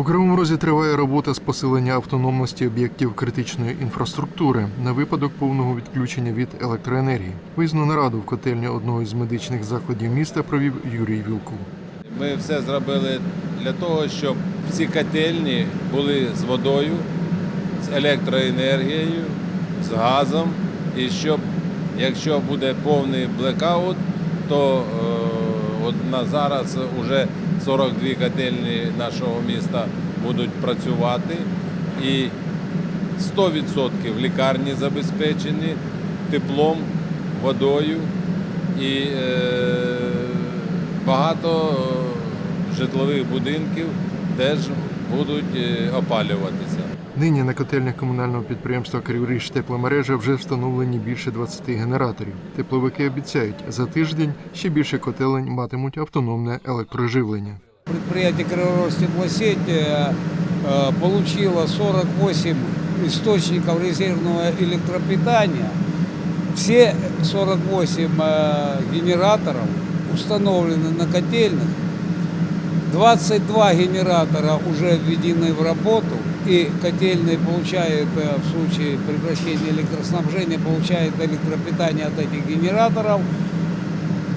У Кривому Розі триває робота з посилення автономності об'єктів критичної інфраструктури на випадок повного відключення від електроенергії. Виїзну нараду в котельні одного із медичних закладів міста провів Юрій Вілкул. Ми все зробили для того, щоб всі котельні були з водою, з електроенергією, з газом. І щоб, якщо буде повний блекаут, то е, от на зараз вже 42 котельні нашого міста будуть працювати. І 100% лікарні забезпечені теплом, водою і е, багато е, житлових будинків теж будуть е, опалюватися. Нині на котельнях комунального підприємства Криворіж тепломережа вже встановлені більше 20 генераторів. Тепловики обіцяють, за тиждень ще більше котелень матимуть автономне електроживлення. Предприятие Криворостеплосеть э, э, получило 48 источников резервного электропитания. Все 48 э, генераторов установлены на котельных. 22 генератора уже введены в работу, и котельные получают э, в случае прекращения электроснабжения получают электропитание от этих генераторов.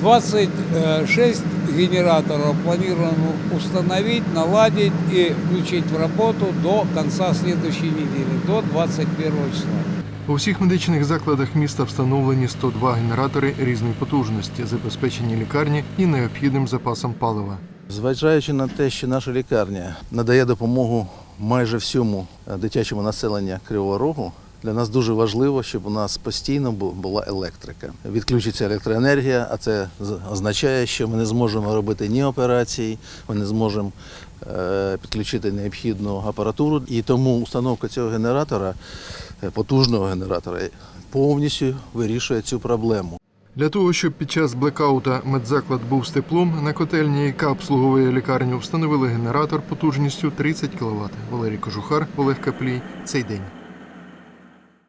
26 генераторов планируем установить, наладить и включить в работу до конца следующей недели, до 21 числа. У всіх медичних закладах міста встановлені 102 генератори різної потужності, забезпечені лікарні і необхідним запасом палива. Зважаючи на те, що наша лікарня надає допомогу майже всьому е, дитячому населенню Кривого Рогу, для нас дуже важливо, щоб у нас постійно була електрика. Відключиться електроенергія, а це означає, що ми не зможемо робити ні операцій, ми не зможемо е, підключити необхідну апаратуру. І тому установка цього генератора, е, потужного генератора, повністю вирішує цю проблему. Для того, щоб під час блекаута медзаклад був з теплом, на котельні, яка обслуговує лікарню, встановили генератор потужністю 30 кВт. Валерій Кожухар, Олег Каплій. Цей день.